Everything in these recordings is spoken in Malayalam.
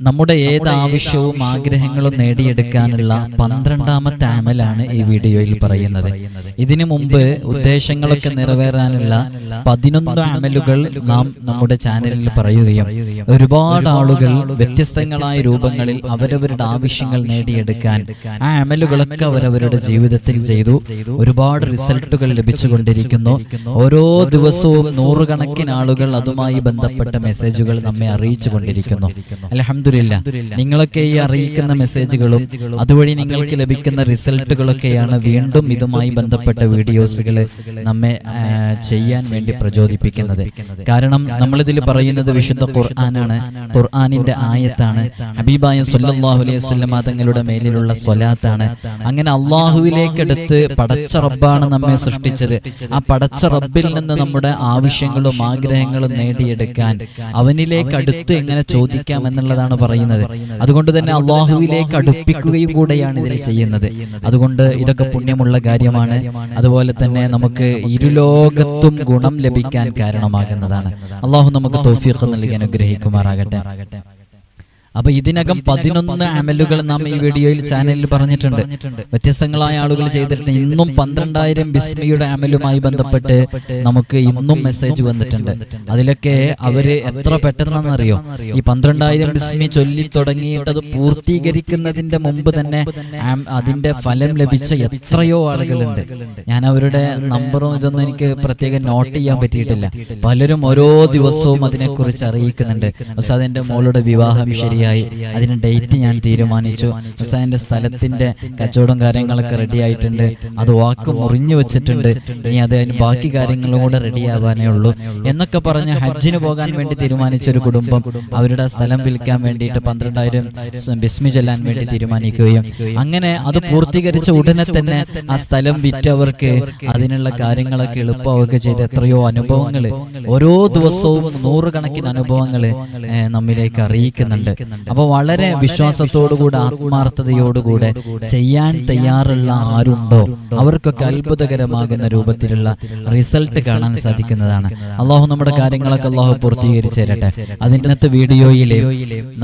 നമ്മുടെ ഏത് ആവശ്യവും ആഗ്രഹങ്ങളും നേടിയെടുക്കാനുള്ള പന്ത്രണ്ടാമത്തെ അമലാണ് ഈ വീഡിയോയിൽ പറയുന്നത്. ഇതിനു മുമ്പ് ഉദ്ദേശങ്ങളൊക്കെ നിറവേറാനുള്ള പതിനൊന്ന് അമലുകൾ നാം നമ്മുടെ ചാനലിൽ പറയുകയും ഒരുപാട് ആളുകൾ വ്യത്യസ്തങ്ങളായ രൂപങ്ങളിൽ അവരവരുടെ ആവശ്യങ്ങൾ നേടിയെടുക്കാൻ ആ അമലുകളൊക്കെ അവരവരുടെ ജീവിതത്തിൽ ചെയ്തു. ഒരുപാട് റിസൾട്ടുകൾ ലഭിച്ചുകൊണ്ടിരിക്കുന്നു. ഓരോ ദിവസവും നൂറുകണക്കിന് ആളുകൾ അതുമായി ബന്ധപ്പെട്ട മെസ്സേജുകൾ നമ്മെ അറിയിച്ചു കൊണ്ടിരിക്കുന്നു അലഹമില്ല നിങ്ങളൊക്കെ ഈ അറിയിക്കുന്ന മെസ്സേജുകളും അതുവഴി നിങ്ങൾക്ക് ലഭിക്കുന്ന റിസൾട്ടുകളൊക്കെയാണ് വീണ്ടും ഇതുമായി ബന്ധപ്പെട്ട വീഡിയോസുകൾ നമ്മെ ചെയ്യാൻ വേണ്ടി പ്രചോദിപ്പിക്കുന്നത്. കാരണം നമ്മളിതിൽ പറയുന്നത് വിശുദ്ധ ഖുർആനാണ്. ഖുർആാനിന്റെ ആയത്താണ്. ഹബീബായ സല്ലല്ലാഹു അലൈഹി വസല്ലമ തങ്ങളുടെ മേലിലുള്ള സ്വലാത്താണ്. അങ്ങനെ അള്ളാഹുവിലേക്കെടുത്ത് പടച്ച റബ്ബാണ് നമ്മെ സൃഷ്ടിച്ചത്. ആ പടച്ച റബ്ബിൽ നിന്ന് നമ്മുടെ ആവശ്യങ്ങളും ആഗ്രഹങ്ങളും നേടിയെടുക്കാൻ അവനിലേക്ക് അടുത്ത് എങ്ങനെ ചോദിക്കാം എന്നുള്ളതാണ് പറയുന്നത്. അതുകൊണ്ട് തന്നെ അള്ളാഹുവിലേക്ക് അടുപ്പിക്കുകയും കൂടെയാണ് ഇതിൽ ചെയ്യുന്നത്. അതുകൊണ്ട് ഇതൊക്കെ പുണ്യമുള്ള കാര്യമാണ്. അതുപോലെ തന്നെ നമുക്ക് ഇരുലോകത്തും ഗുണം ലഭിക്കാൻ കാരണമാകുന്നതാണ്. അള്ളാഹു നമുക്ക് തോഫീഖ് നൽകി അനുഗ്രഹിക്കുമാറാകട്ടെ. അപ്പൊ ഇതിനകം പതിനൊന്ന് അമലുകൾ നാം ഈ വീഡിയോയിൽ ചാനലിൽ പറഞ്ഞിട്ടുണ്ട്. വ്യത്യസ്തങ്ങളായ ആളുകൾ ചെയ്തിട്ടുണ്ട്. ഇന്നും പന്ത്രണ്ടായിരം ബിസ്മിയുടെ അമലുമായി ബന്ധപ്പെട്ട് നമുക്ക് ഇന്നും മെസ്സേജ് വന്നിട്ടുണ്ട്. അതിലൊക്കെ അവർ എത്ര പെട്ടെന്നറിയോ ഈ പന്ത്രണ്ടായിരം ബിസ്മി ചൊല്ലി തുടങ്ങിയിട്ട് അത് പൂർത്തീകരിക്കുന്നതിന്റെ മുമ്പ് തന്നെ അതിന്റെ ഫലം ലഭിച്ച എത്രയോ ആളുകളുണ്ട്. ഞാൻ അവരുടെ നമ്പറും ഇതൊന്നും എനിക്ക് പ്രത്യേകം നോട്ട് ചെയ്യാൻ പറ്റിയിട്ടില്ല. പലരും ഓരോ ദിവസവും അതിനെക്കുറിച്ച് അറിയിക്കുന്നുണ്ട്. അതിന്റെ മോളുടെ വിവാഹം ശരിയായി. അതിന് ഡേറ്റ് ഞാൻ തീരുമാനിച്ചു. ഉസ്താദിന്റെ സ്ഥലത്തിന്റെ കച്ചവടം കാര്യങ്ങളൊക്കെ റെഡി ആയിട്ടുണ്ട്. അത് വാക്ക് മുറിഞ്ഞു വെച്ചിട്ടുണ്ട്. ഇനി അത് ബാക്കി കാര്യങ്ങളും കൂടെ റെഡി ആവാനേ ഉള്ളൂ. എന്നൊക്കെ പറഞ്ഞ് ഹജ്ജിന് പോകാൻ വേണ്ടി തീരുമാനിച്ച ഒരു കുടുംബം അവരുടെ സ്ഥലം വിൽക്കാൻ വേണ്ടിയിട്ട് പന്ത്രണ്ടായിരം ബിസ്മി ചെല്ലാൻ വേണ്ടി തീരുമാനിക്കുകയും. അങ്ങനെ അത് പൂർത്തീകരിച്ച ഉടനെ തന്നെ ആ സ്ഥലം വിറ്റവർക്ക് അതിനുള്ള കാര്യങ്ങളൊക്കെ എളുപ്പമാവുകയൊക്കെ ചെയ്ത് എത്രയോ അനുഭവങ്ങൾ ഓരോ ദിവസവും നൂറുകണക്കിന് അനുഭവങ്ങൾ നമ്മിലേക്ക് അറിയിക്കുന്നുണ്ട്. അപ്പോൾ വളരെ വിശ്വാസത്തോടുകൂടെ ആത്മാർത്ഥതയോടുകൂടെ ചെയ്യാൻ തയ്യാറുള്ള ആരുണ്ടോ? അവർക്കൊക്കെ അത്ഭുതകരമാകുന്ന രൂപത്തിലുള്ള റിസൾട്ട് കാണാൻ സാധിക്കുന്നതാണ്. അള്ളാഹു നമ്മുടെ കാര്യങ്ങളൊക്കെ അള്ളാഹു പൂർത്തീകരിച്ചു തരട്ടെ അതിനകത്ത് വീഡിയോയിൽ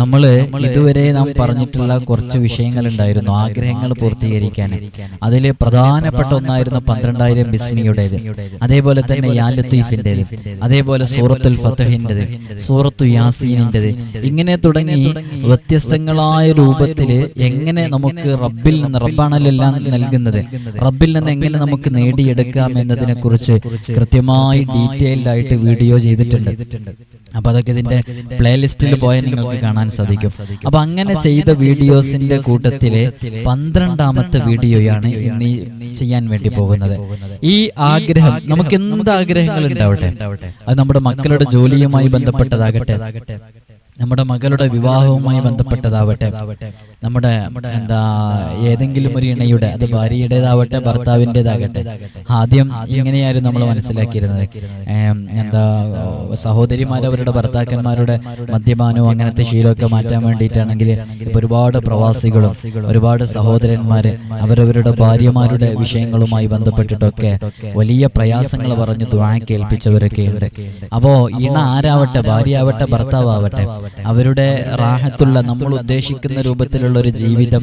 നമ്മൾ ഇതുവരെ നാം പറഞ്ഞിട്ടുള്ള കുറച്ച് വിഷയങ്ങൾ ഉണ്ടായിരുന്നു ആഗ്രഹങ്ങൾ പൂർത്തീകരിക്കാൻ. അതിൽ പ്രധാനപ്പെട്ട ഒന്നായിരുന്നു പന്ത്രണ്ടായിരം ബിസ്മിയുടേത്. അതേപോലെ തന്നെ യാ ലത്തീഫിന്റെത് അതേപോലെ സൂറത്തുൽ ഫത്തഹിന്റെത് സൂറത്തു യാസീനിന്റെത്. ഇങ്ങനെ തുടങ്ങി വ്യത്യസ്തങ്ങളായ രൂപത്തിൽ എങ്ങനെ നമുക്ക് റബ്ബിൽ നിന്ന് റബ്ബാണല്ലോ എല്ലാം നൽകുന്നത്? റബ്ബിൽ നിന്ന് എങ്ങനെ നമുക്ക് നേടിയെടുക്കാം എന്നതിനെ കുറിച്ച് കൃത്യമായി ഡീറ്റെയിൽഡ് ആയിട്ട് വീഡിയോ ചെയ്തിട്ടുണ്ട്. അപ്പൊ അതൊക്കെ ഇതിന്റെ പ്ലേലിസ്റ്റിൽ പോയാൽ നിങ്ങൾക്ക് കാണാൻ സാധിക്കും. അപ്പൊ അങ്ങനെ ചെയ്ത വീഡിയോസിന്റെ കൂട്ടത്തിലെ പന്ത്രണ്ടാമത്തെ വീഡിയോയാണ് ഇന്ന് ചെയ്യാൻ വേണ്ടി പോകുന്നത്. ഈ ആഗ്രഹം നമുക്ക് എന്ത് ആഗ്രഹങ്ങൾ ഉണ്ടാവട്ടെ അത് നമ്മുടെ മക്കളുടെ ജോലിയുമായി ബന്ധപ്പെട്ടതാകട്ടെ? നമ്മുടെ മകളുടെ വിവാഹവുമായി ബന്ധപ്പെട്ടതാവട്ടെ. നമ്മുടെ എന്താ ഏതെങ്കിലും ഒരു ഇണയുടെ അത് ഭാര്യയുടേതാവട്ടെ ഭർത്താവിന്റെതാകട്ടെ. ആദ്യം ഇങ്ങനെയായിരുന്നു നമ്മൾ മനസ്സിലാക്കിയിരുന്നത്. എന്താ സഹോദരിമാർ അവരുടെ ഭർത്താക്കന്മാരുടെ മദ്യപാനവും അങ്ങനത്തെ ശീലമൊക്കെ മാറ്റാൻ വേണ്ടിയിട്ടാണെങ്കിൽ ഇപ്പൊ ഒരുപാട് പ്രവാസികളും ഒരുപാട് സഹോദരന്മാര് അവരവരുടെ ഭാര്യമാരുടെ വിഷയങ്ങളുമായി ബന്ധപ്പെട്ടിട്ടൊക്കെ വലിയ പ്രയാസങ്ങൾ പറഞ്ഞ് ദ്വാ കേൾപ്പിച്ചവരൊക്കെ ഉണ്ട് അപ്പോ ഇണ ആരാവട്ടെ? ഭാര്യ ആവട്ടെ ഭർത്താവട്ടെ അവരുടെ റാഹത്തുള്ള നമ്മൾ ഉദ്ദേശിക്കുന്ന രൂപത്തിലുള്ള ഒരു ജീവിതം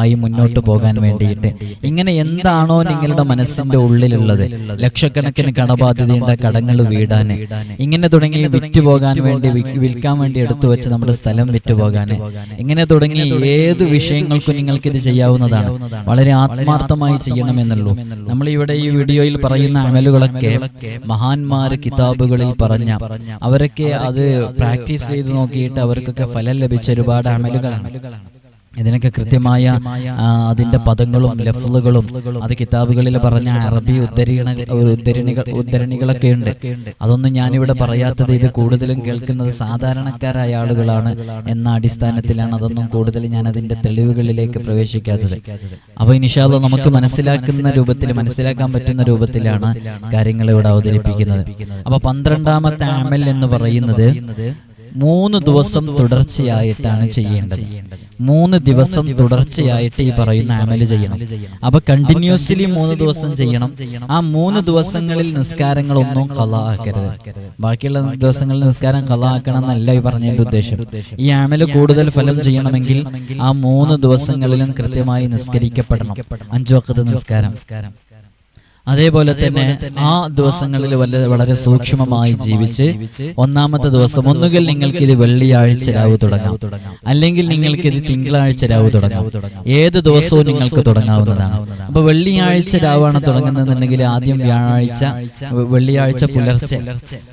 ആയി മുന്നോട്ട് പോകാൻ വേണ്ടിയിട്ട്. ഇങ്ങനെ എന്താണോ നിങ്ങളുടെ മനസ്സിന്റെ ഉള്ളിലുള്ളത്. ലക്ഷക്കണക്കിന് കടബാധ്യതയുണ്ട് കടങ്ങൾ വീടാന്. ഇങ്ങനെ തുടങ്ങി വിറ്റുപോകാൻ വേണ്ടി വിൽക്കാൻ വേണ്ടി എടുത്തു വെച്ച് നമ്മുടെ സ്ഥലം വിറ്റുപോകാന് ഇങ്ങനെ തുടങ്ങി ഏത് വിഷയങ്ങൾക്കും നിങ്ങൾക്ക് ഇത് ചെയ്യാവുന്നതാണ്. വളരെ ആത്മാർത്ഥമായി ചെയ്യണമെന്നുള്ളൂ നമ്മൾ ഇവിടെ ഈ വീഡിയോയിൽ പറയുന്ന അമലുകളൊക്കെ മഹാന്മാര് കിതാബുകളിൽ പറഞ്ഞ അവരൊക്കെ അത് പ്രാക്ടീസ് ചെയ്ത് നോക്കിയിട്ട് അവർക്കൊക്കെ ഫലം ലഭിച്ച ഒരുപാട് അമലുകളാണ്. ഇതിനൊക്കെ കൃത്യമായ അതിന്റെ പദങ്ങളും ലഫ്ലുകളും അത് കിതാബുകളിൽ പറഞ്ഞ അറബി ഉദ്ധരണ ഉദ്ധരണികൾ ഉദ്ധരണികളൊക്കെ ഉണ്ട്. അതൊന്നും ഞാനിവിടെ പറയാത്തത് ഇത് കൂടുതലും കേൾക്കുന്നത് സാധാരണക്കാരായ ആളുകളാണ് എന്ന അടിസ്ഥാനത്തിലാണ് അതൊന്നും കൂടുതൽ ഞാൻ അതിന്റെ തെളിവുകളിലേക്ക് പ്രവേശിക്കാത്തത്. അപ്പൊ ഇനിഷാല്ല നമുക്ക് മനസ്സിലാക്കുന്ന രൂപത്തിൽ മനസ്സിലാക്കാൻ പറ്റുന്ന രൂപത്തിലാണ് കാര്യങ്ങൾ ഇവിടെ അവതരിപ്പിക്കുന്നത്. അപ്പൊ പന്ത്രണ്ടാമത്തെ അമൽ എന്ന് പറയുന്നത് മൂന്ന് ദിവസം തുടർച്ചയായിട്ടാണ് ചെയ്യേണ്ടത്. മൂന്ന് ദിവസം തുടർച്ചയായിട്ട് ഈ പറയുന്ന അമൽ ചെയ്യണം. അപ്പൊ കണ്ടിന്യൂസ്ലി മൂന്ന് ദിവസം ചെയ്യണം. ആ മൂന്ന് ദിവസങ്ങളിൽ നിസ്കാരങ്ങളൊന്നും കല ആക്കരുത് ബാക്കിയുള്ള ദിവസങ്ങളിൽ നിസ്കാരം കല ആക്കണം എന്നല്ല ഈ പറഞ്ഞതിന്റെ ഉദ്ദേശം. ഈ അമൽ കൂടുതൽ ഫലം ചെയ്യണമെങ്കിൽ ആ മൂന്ന് ദിവസങ്ങളിലും കൃത്യമായി നിസ്കരിക്കപ്പെടണം. അഞ്ചു വക്കത്ത് നിസ്കാരം. അതേപോലെ തന്നെ ആ ദിവസങ്ങളിൽ വല്ല വളരെ സൂക്ഷ്മമായി ജീവിച്ച് ഒന്നാമത്തെ ദിവസം ഒന്നുകിൽ നിങ്ങൾക്ക് ഇത് വെള്ളിയാഴ്ച രാവ് തുടങ്ങാം. അല്ലെങ്കിൽ നിങ്ങൾക്ക് ഇത് തിങ്കളാഴ്ച രാവ് തുടങ്ങാം. ഏത് ദിവസവും നിങ്ങൾക്ക് തുടങ്ങാവുന്നതാണ്. അപ്പൊ വെള്ളിയാഴ്ച രാവാണ് തുടങ്ങുന്നതെന്നുണ്ടെങ്കിൽ ആദ്യം വ്യാഴാഴ്ച വെള്ളിയാഴ്ച പുലർച്ചെ.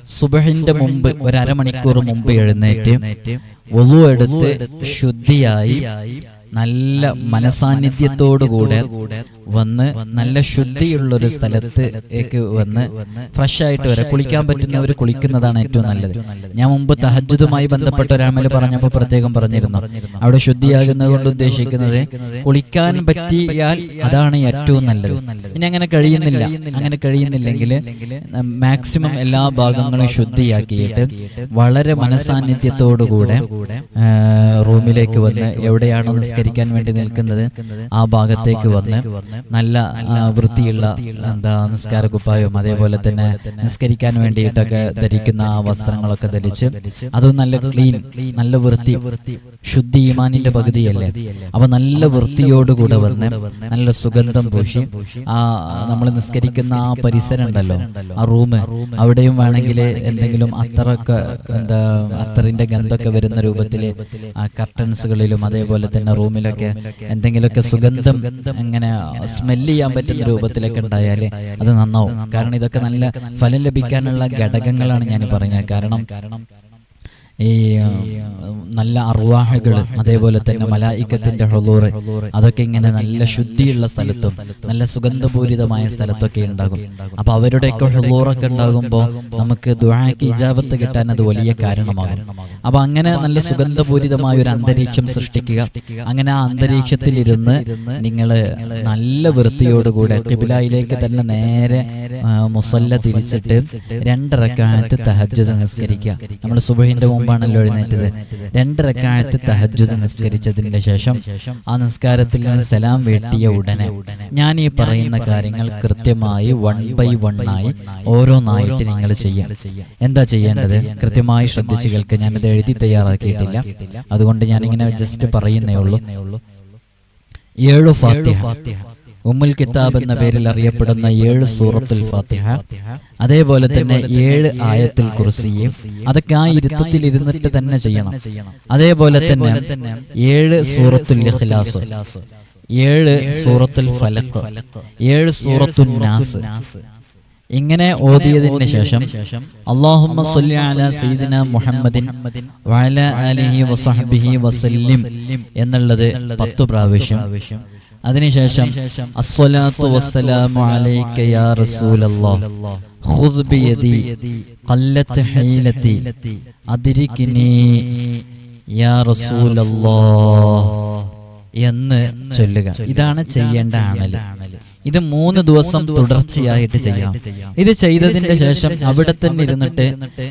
സുബഹിന്റെ മുമ്പ് ഒരു അരമണിക്കൂർ മുമ്പ് എഴുന്നേറ്റ് ഒതു എടുത്ത് ശുദ്ധിയായി നല്ല മനസാന്നിധ്യത്തോടുകൂടെ വന്ന് നല്ല ശുദ്ധിയുള്ള ഒരു സ്ഥലത്തേക്ക് വന്ന് ഫ്രഷ് ആയിട്ട് വരെ കുളിക്കാൻ പറ്റുന്നവർ കുളിക്കുന്നതാണ് ഏറ്റവും നല്ലത്. ഞാൻ മുമ്പ് തഹജ്ജുതുമായി ബന്ധപ്പെട്ട ഒരു അമൽ പറഞ്ഞപ്പോൾ പ്രത്യേകം പറഞ്ഞിരുന്നു. അവിടെ ശുദ്ധിയാകുന്നത് കൊണ്ട് ഉദ്ദേശിക്കുന്നത് കുളിക്കാൻ പറ്റിയാൽ അതാണ് ഏറ്റവും നല്ലത്. ഇനി അങ്ങനെ കഴിയുന്നില്ല. അങ്ങനെ കഴിയുന്നില്ലെങ്കിൽ മാക്സിമം എല്ലാ ഭാഗങ്ങളും ശുദ്ധിയാക്കിയിട്ട് വളരെ മനസാന്നിധ്യത്തോടുകൂടെ കൂടെ റൂമിലേക്ക് വന്ന് എവിടെയാണോ നിസ്കരിക്കാൻ വേണ്ടി നിൽക്കുന്നത് ആ ഭാഗത്തേക്ക് വന്ന് നല്ല വൃത്തിയുള്ള എന്താ നിസ്കാര കുപ്പായവും അതേപോലെ തന്നെ നിസ്കരിക്കാൻ വേണ്ടിയിട്ടൊക്കെ ധരിക്കുന്ന ആ വസ്ത്രങ്ങളൊക്കെ ധരിച്ച് അതും നല്ല ക്ലീൻ നല്ല വൃത്തി ശുദ്ധി ഈമാനിന്റെ പകുതിയല്ലേ? അപ്പൊ നല്ല വൃത്തിയോടുകൂടെ വന്ന് നല്ല സുഗന്ധം പൂശി ആ നമ്മൾ നിസ്കരിക്കുന്ന ആ പരിസരം ഉണ്ടല്ലോ ആ റൂം അവിടെയും വേണമെങ്കിൽ എന്തെങ്കിലും അത്തറൊക്കെ എന്താ അത്തറിന്റെ ഗന്ധമൊക്കെ വരുന്ന രൂപത്തിൽ കർട്ടൻസുകളിലും അതേപോലെ തന്നെ റൂമിലൊക്കെ എന്തെങ്കിലുമൊക്കെ സുഗന്ധം അങ്ങനെ സ്മെൽ ചെയ്യാൻ പറ്റുന്ന രൂപത്തിലൊക്കെ ഉണ്ടായാൽ അത് നന്നാവും. കാരണം ഇതൊക്കെ നല്ല ഫലം ലഭിക്കാനുള്ള ഘടകങ്ങളാണ് ഞാൻ പറയുന്നത് കാരണം ഈ നല്ല അറുവാഹകൾ അതേപോലെ തന്നെ മലായിക്കത്തിന്റെ ഹൊളൂറ് അതൊക്കെ ഇങ്ങനെ നല്ല ശുദ്ധിയുള്ള സ്ഥലത്തും നല്ല സുഗന്ധപൂരിതമായ സ്ഥലത്തൊക്കെ ഉണ്ടാകും. അപ്പൊ അവരുടെയൊക്കെ ഹൊളൂറൊക്കെ ഉണ്ടാകുമ്പോൾ നമുക്ക് ദുഴാക്ക് ഇജാബത്ത് കിട്ടാൻ അത് വലിയ കാരണമാകും. അപ്പൊ അങ്ങനെ നല്ല സുഗന്ധപൂരിതമായ ഒരു അന്തരീക്ഷം സൃഷ്ടിക്കുക. അങ്ങനെ ആ അന്തരീക്ഷത്തിലിരുന്ന് നിങ്ങൾ നല്ല വൃത്തിയോടുകൂടെ കിബിലായിലേക്ക് തന്നെ നേരെ മുസല്ല തിരിച്ചിട്ട് രണ്ടരക്കാലത്ത് തഹജ്ജുദ് നിസ്കരിക്കുക. നമ്മൾ സുബഹിന്റെ മുമ്പാണല്ലോ എഴുന്നേറ്റത്. രണ്ടരക്കാലത്ത് തഹജുദ് നിസ്കരിച്ചതിന്റെ ശേഷം ആ നിസ്കാരത്തിൽ നിന്ന് സലാം വെട്ടിയ ഉടനെ ഞാൻ ഈ പറയുന്ന കാര്യങ്ങൾ കൃത്യമായി വൺ ബൈ വൺ ആയി ഓരോന്നായിട്ട് നിങ്ങൾ ചെയ്യാം. എന്താ ചെയ്യേണ്ടത്? കൃത്യമായി ശ്രദ്ധിച്ചു കേൾക്കുക. ഞാനിത് എഴുതി തയ്യാറാക്കിയിട്ടില്ല. അതുകൊണ്ട് ഞാനിങ്ങനെ ജസ്റ്റ് പറയുന്നേ ഉള്ളൂ. ഏഴു ഫാത്തിഹ. ഉമ്മുൽ കിതാബ് എന്ന പേരിൽ അറിയപ്പെടുന്ന ഏഴ് സൂറത്തുൽ ഫാത്തിഹ. അതേപോലെ തന്നെ ഏഴ് ആയത്തുൽ കുർസിയും അതൊക്കെ ആ ഇരുത്തത്തിൽ ഇരുന്നിട്ട് തന്നെ ചെയ്യണം. അതേപോലെ തന്നെ ഏഴ് സൂറത്തുൽ ഇഖ്ലാസ്. ഏഴ് സൂറത്തുൽ ഫലക്ക്. ഏഴ് സൂറത്തുൽ നാസ്. ഇങ്ങനെ ഓതിയതിന് ശേഷം അള്ളാഹുമ്മ സല്ലി അലാ സയ്യിദിന മുഹമ്മദിൻ വഅല ആലിഹി വസഹ്ബിഹി വസല്ലിം എന്നുള്ളത് പത്തു പ്രാവശ്യം അതിനുശേഷം വസ്സലാമു അലൈക യാ റസൂലല്ലാഹ് ഖുദ് ബിയദി ഖല്ലത്ത് ഹീലതി അദ്രിക്നി യാ റസൂലല്ലാഹ് എന്ന് ചൊല്ലുക. ഇതാണ് ചെയ്യേണ്ട അമൽ. ഇത് മൂന്ന് ദിവസം തുടർച്ചയായിട്ട് ചെയ്യാം. ഇത് ചെയ്തതിന്റെ ശേഷം അവിടെ തന്നെ ഇരുന്നിട്ട്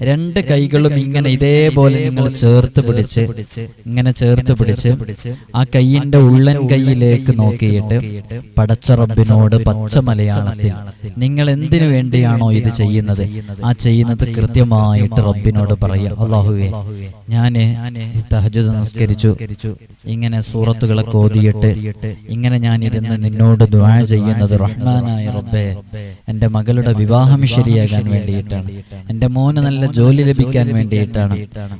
രണ്ട് കൈകളും ഇങ്ങനെ ഇതേപോലെ നിങ്ങൾ ചേർത്ത് പിടിച്ച് ഇങ്ങനെ ചേർത്ത് പിടിച്ച് ആ കൈയിന്റെ ഉള്ളൻ കൈയിലേക്ക് നോക്കിയിട്ട് പടച്ചറബിനോട് പച്ച മലയാളത്തിൽ നിങ്ങൾ എന്തിനു വേണ്ടിയാണോ ഇത് ചെയ്യുന്നത്? ആ ചെയ്യുന്നത് കൃത്യമായിട്ട് റബ്ബിനോട് പറയാം. അള്ളാഹുവെ ഞാൻ തഹജു നമസ്കരിച്ചു ഇങ്ങനെ സൂറത്തുകളൊക്കെ ഓതിയിട്ട് ഇങ്ങനെ ഞാൻ ഇരുന്ന് നിന്നോട് ദ്വാ ചെയ്യുന്നത് റഹ്മാനായ റബ്ബേ എന്റെ മകളുടെ വിവാഹം ശരിയാകാൻ വേണ്ടിയിട്ടാണ്. എന്റെ മോന് നല്ല ജോലി ലഭിക്കാൻ വേണ്ടിയിട്ടാണ്.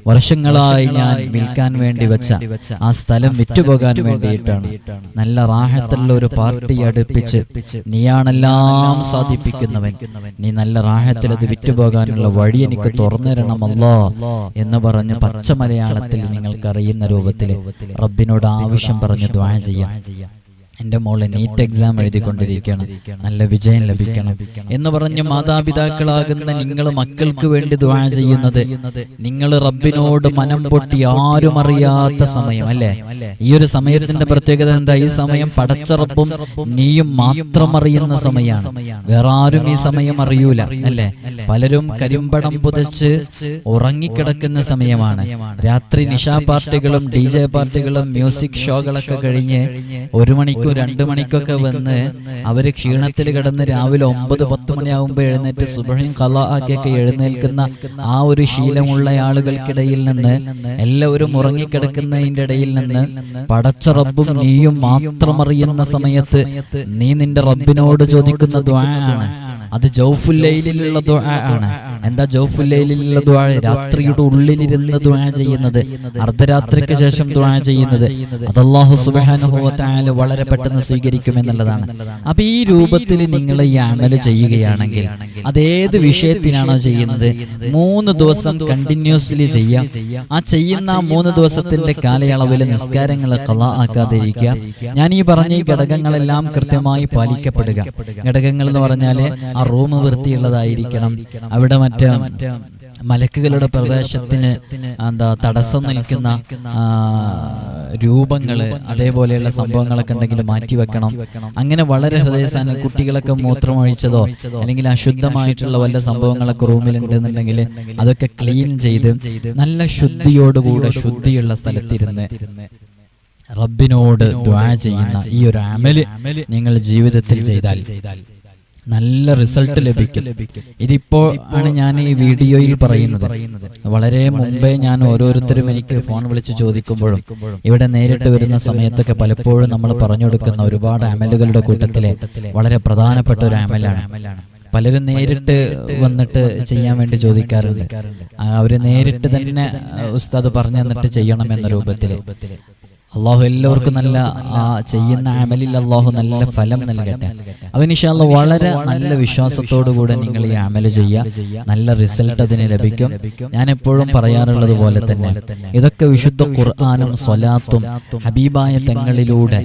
വർഷങ്ങളായി ഞാൻ വിൽക്കാൻ വേണ്ടി വെച്ച ആ സ്ഥലം വിറ്റുപോകാൻ വേണ്ടിയിട്ടാണ്. നല്ല റാഹത്തുള്ള ഒരു പാർട്ടി അടുപ്പിച്ച് നീയാണെല്ലാം സാധിപ്പിക്കുന്നവൻ. നീ നല്ല റാഹത്തിൽ അത് വിറ്റുപോകാനുള്ള വഴി എനിക്ക് തുറന്നിരണമല്ലോ എന്ന് പറഞ്ഞ് പച്ച മലയാളത്തിൽ നിങ്ങൾക്കറിയുന്ന രൂപത്തിൽ റബ്ബിനോട് ആവശ്യം പറഞ്ഞ് ദ്വാ ചെയ്യാം. എന്റെ മോളെ നീറ്റ് എക്സാം എഴുതിക്കൊണ്ടിരിക്കണം. നല്ല വിജയം ലഭിക്കണം എന്ന് പറഞ്ഞ് മാതാപിതാക്കളാകുന്ന നിങ്ങൾ മക്കൾക്ക് വേണ്ടി ദ്വാ ചെയ്യുന്നത് നിങ്ങൾ റബ്ബിനോട് മനം പൊട്ടി ആരും അറിയാത്ത സമയം അല്ലേ? ഈ ഒരു സമയത്തിന്റെ പ്രത്യേകത എന്താ? ഈ സമയം പടച്ചറപ്പും നീയും മാത്രം അറിയുന്ന സമയമാണ്. വേറെ ആരും ഈ സമയം അറിയൂല അല്ലേ? പലരും കരിമ്പടം പുതച്ച് ഉറങ്ങിക്കിടക്കുന്ന സമയമാണ്. രാത്രി നിശാ പാർട്ടികളും ഡി ജെ പാർട്ടികളും മ്യൂസിക് ഷോകളൊക്കെ കഴിഞ്ഞ് ഒരു മണിക്കൂർ രണ്ടു മണിക്കൊക്കെ വന്ന് അവർ ക്ഷീണത്തിൽ കിടന്ന് രാവിലെ ഒമ്പത് പത്ത് മണിയാകുമ്പോൾ എഴുന്നേറ്റ് സുബ്രഹിം കല ആക്കിയൊക്കെ എഴുന്നേൽക്കുന്ന ആ ഒരു ശീലമുള്ള ആളുകൾക്കിടയിൽ നിന്ന് എല്ലാവരും ഉറങ്ങിക്കിടക്കുന്നതിന്റെ ഇടയിൽ നിന്ന് പടച്ച റബ്ബും നീയും മാത്രം അറിയുന്ന സമയത്ത് നീ നിന്റെ റബ്ബിനോട് ചോദിക്കുന്ന ദ്വാ ആണ് അത് ജൗഫുല്ലയിലുള്ള ദുആ ആണ്. എന്താ ജൗഫുല്ലയിലുള്ള ദുആ? രാത്രിയുടെ ഉള്ളിലിരുന്ന് ദുആ ചെയ്യുന്നത്. അർദ്ധരാത്രിക്ക് ശേഷം ദുആ ചെയ്യുന്നത്. അത് അള്ളാഹു സുബ്ഹാനഹു വ തആല വളരെ പെട്ടെന്ന് സ്വീകരിക്കും എന്നുള്ളതാണ്. അപ്പൊ ഈ രൂപത്തിൽ നിങ്ങൾ ഈ അമൽ ചെയ്യുകയാണെങ്കിൽ അതേത് വിഷയത്തിനാണോ ചെയ്യുന്നത്? മൂന്ന് ദിവസം കണ്ടിന്യൂസ്ലി ചെയ്യാം. ആ ചെയ്യുന്ന മൂന്ന് ദിവസത്തിന്റെ കാലയളവിൽ നിസ്കാരങ്ങൾ കല ആക്കാതിരിക്കുക. ഞാൻ ഈ പറഞ്ഞ ഈ ഘടകങ്ങളെല്ലാം കൃത്യമായി പാലിക്കപ്പെടുക. ഘടകങ്ങൾ എന്ന് പറഞ്ഞാൽ ആ റൂം വൃത്തിയുള്ളതായിരിക്കണം. അവിടെ മറ്റേ മലക്കുകളുടെ പ്രവേശത്തിന് എന്താ തടസ്സം നിൽക്കുന്ന രൂപങ്ങൾ അതേപോലെയുള്ള സംഭവങ്ങളൊക്കെ ഉണ്ടെങ്കിൽ മാറ്റി വെക്കണം. അങ്ങനെ വളരെ ഹൃദയസാന കുട്ടികളൊക്കെ മൂത്രമൊഴിച്ചതോ അല്ലെങ്കിൽ അശുദ്ധമായിട്ടുള്ള വല്ല സംഭവങ്ങളൊക്കെ റൂമിൽ എന്നുണ്ടെങ്കിൽ അതൊക്കെ ക്ലീൻ ചെയ്ത് നല്ല ശുദ്ധിയോടുകൂടെ ശുദ്ധിയുള്ള സ്ഥലത്തിരുന്ന് റബ്ബിനോട് ദ്വാ ചെയ്യുന്ന ഈ ഒരു അമൽ നിങ്ങൾ ജീവിതത്തിൽ ചെയ്താൽ നല്ല റിസൾട്ട് ലഭിക്കും. ഇതിപ്പോ ആണ് ഞാൻ ഈ വീഡിയോയിൽ പറയുന്നത്. വളരെ മുമ്പേ ഞാൻ ഓരോരുത്തരും എനിക്ക് ഫോൺ വിളിച്ച് ചോദിക്കുമ്പോഴും ഇവിടെ നേരിട്ട് വരുന്ന സമയത്തൊക്കെ പലപ്പോഴും നമ്മൾ പറഞ്ഞു കൊടുക്കുന്ന ഒരുപാട് അമലുകളുടെ കൂട്ടത്തിലെ വളരെ പ്രധാനപ്പെട്ട ഒരു അമലാണ്. പലരും നേരിട്ട് വന്നിട്ട് ചെയ്യാൻ വേണ്ടി ചോദിക്കാറുണ്ട്. അവർ അവർ നേരിട്ട് തന്നെ ഉസ്താദ് പറഞ്ഞു തന്നിട്ട് ചെയ്യണം എന്ന രൂപത്തിൽ. അള്ളാഹു എല്ലാവർക്കും നല്ല ആ ചെയ്യുന്ന അമലിൽ അള്ളാഹു നല്ല ഫലം നൽകട്ടെ. അവനിഷാല്ല വളരെ നല്ല വിശ്വാസത്തോടു കൂടെ നിങ്ങൾ ഈ അമൽ ചെയ്യുക. നല്ല റിസൾട്ട് അതിന് ലഭിക്കും. ഞാൻ എപ്പോഴും പറയാറുള്ളത് പോലെ തന്നെ ഇതൊക്കെ വിശുദ്ധ ഖുർആാനും സ്വലാത്തും ഹബീബായ തങ്ങളിലൂടെ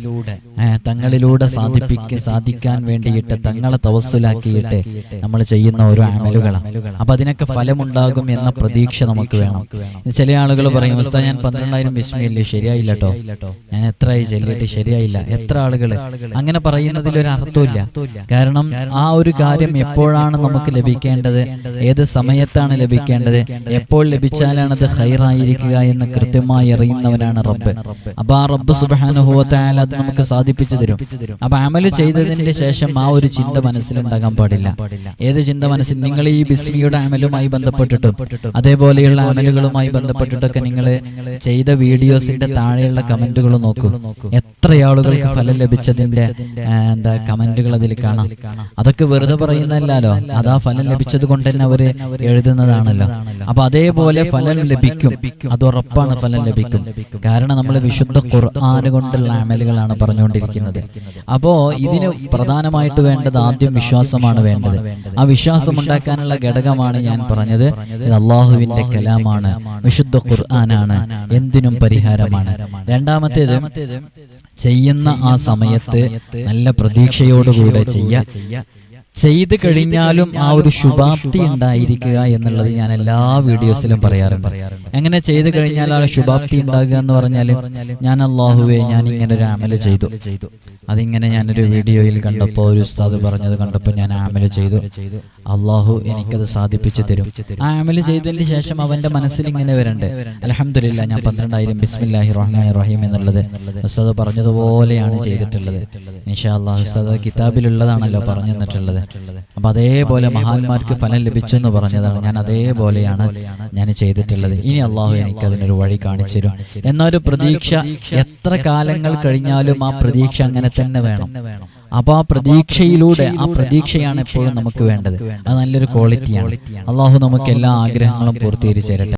തങ്ങളിലൂടെ സാധിപ്പിക്ക സാധിക്കാൻ വേണ്ടിയിട്ട് തങ്ങളെ തവസ്സുലാക്കിയിട്ട് നമ്മൾ ചെയ്യുന്ന ഓരോ അമലുകളാണ് അപ്പൊ അതിനൊക്കെ ഫലമുണ്ടാകും എന്ന പ്രതീക്ഷ നമുക്ക് വേണം. ചില ആളുകൾ പറയും ഞാൻ പന്ത്രണ്ടായിരം വിസ്മയില്ലേ ശരിയായില്ല കേട്ടോ. ഞാൻ എത്രയായി ചൊല്ലിയിട്ട് ശരിയായില്ല. എത്ര ആളുകൾ അങ്ങനെ പറയുന്നതിൽ ഒരു അർത്ഥമില്ല കാരണം ആ ഒരു കാര്യം എപ്പോഴാണ് നമുക്ക് ലഭിക്കേണ്ടത്? ഏത് സമയത്താണ് ലഭിക്കേണ്ടത്? എപ്പോൾ ലഭിച്ചാലാണ് അത് ഹൈറായിരിക്കുക എന്ന് കൃത്യമായി അറിയുന്നവനാണ് റബ്ബ്. അപ്പൊ ആ റബ്ബ് സുബാനുഭവത്തായാലും അത് നമുക്ക് സാധിപ്പിച്ചു തരും. അപ്പൊ അമൽ ചെയ്തതിന്റെ ശേഷം ആ ഒരു ചിന്ത മനസ്സിലുണ്ടാകാൻ പാടില്ല. ഏത് ചിന്ത മനസ്സിൽ? നിങ്ങൾ ഈ ബിസ്മിയുടെ അമലുമായി ബന്ധപ്പെട്ടിട്ടും അതേപോലെയുള്ള അമലുകളുമായി ബന്ധപ്പെട്ടിട്ടൊക്കെ നിങ്ങൾ ചെയ്ത വീഡിയോസിന്റെ താഴെയുള്ള കമന്റുകൾ നോക്കൂ. എത്ര ആളുകൾക്ക് ഫലം ലഭിച്ചതിന്റെ എന്താ കമന്റുകൾ അതിൽ കാണാം അതൊക്കെ വെറുതെ പറയുന്നല്ലോ അതാ ഫലം ലഭിച്ചത് കൊണ്ട് തന്നെ അവർ എഴുതുന്നതാണല്ലോ. അപ്പൊ അതേപോലെ ഫലം ലഭിക്കും. അത് ഉറപ്പാണ് ഫലം ലഭിക്കും. കാരണം നമ്മൾ വിശുദ്ധ ഖുർആൻ കൊണ്ടുള്ള അമലുകളാണ് പറഞ്ഞുകൊണ്ടിരിക്കുന്നത്. അപ്പോ ഇതിന് പ്രധാനമായിട്ട് വേണ്ടത് ആദ്യം വിശ്വാസമാണ് വേണ്ടത്. ആ വിശ്വാസം ഉണ്ടാക്കാനുള്ള ഘടകമാണ് ഞാൻ പറഞ്ഞത്. ഇത് അള്ളാഹുവിന്റെ കലാമാണ്. വിശുദ്ധ ഖുർആനാണ്. എന്തിനും പരിഹാരമാണ്. രണ്ടാമത്തേത് ചെയ്യുന്ന ആ സമയത്ത് നല്ല പ്രതീക്ഷയോടുകൂടെ ചെയ്യ. ചെയ്ത് കഴിഞ്ഞാലും ആ ഒരു ശുഭാപ്തി ഉണ്ടായിരിക്കുക എന്നുള്ളത് ഞാൻ എല്ലാ വീഡിയോസിലും പറയാറുണ്ട്. എങ്ങനെ ചെയ്ത് കഴിഞ്ഞാൽ ആ ശുഭാപ്തി ഉണ്ടാകുക എന്ന് പറഞ്ഞാൽ ഞാൻ അള്ളാഹുവെ ഞാൻ ഇങ്ങനെ ഒരു അമല ചെയ്തു. അതിങ്ങനെ ഞാനൊരു വീഡിയോയിൽ കണ്ടപ്പോൾ ഒരു ഉസ്താദ് പറഞ്ഞത് കണ്ടപ്പോൾ ഞാൻ അമല ചെയ്തു. അള്ളാഹു എനിക്കത് സാധിപ്പിച്ചു തരും. ആ അമല ചെയ്തതിന് ശേഷം അവന്റെ മനസ്സിൽ ഇങ്ങനെ വരണ്ട് അലഹമില്ല ഞാൻ പന്ത്രണ്ടായിരം ബിസ്മില്ലാഹി റഹ്മാൻ റഹീം എന്നുള്ളത് ഉസ്താദ് പറഞ്ഞതുപോലെയാണ് ചെയ്തിട്ടുള്ളത്. ഇൻഷാ അള്ളാഹു ഉസ്താദ് കിതാബിലുള്ളതാണല്ലോ പറഞ്ഞു തന്നിട്ടുള്ളത് അപ്പൊ അതേപോലെ മഹാന്മാർക്ക് ഫലം ലഭിച്ചു എന്ന് പറഞ്ഞതാണ്. ഞാൻ അതേപോലെയാണ് ഞാൻ ചെയ്തിട്ടുള്ളത്. ഇനി അള്ളാഹു എനിക്ക് അതിനൊരു വഴി കാണിച്ചു തരും. എന്നൊരു പ്രതീക്ഷ എത്ര കാലങ്ങൾ കഴിഞ്ഞാലും ആ പ്രതീക്ഷ അങ്ങനെ തന്നെ വേണം. അപ്പൊ ആ പ്രതീക്ഷയിലൂടെ ആ പ്രതീക്ഷയാണ് എപ്പോഴും നമുക്ക് വേണ്ടത്. അത് നല്ലൊരു ക്വാളിറ്റിയാണ് അള്ളാഹു നമുക്ക് എല്ലാ ആഗ്രഹങ്ങളും പൂർത്തീകരിച്ചു തരട്ടെ.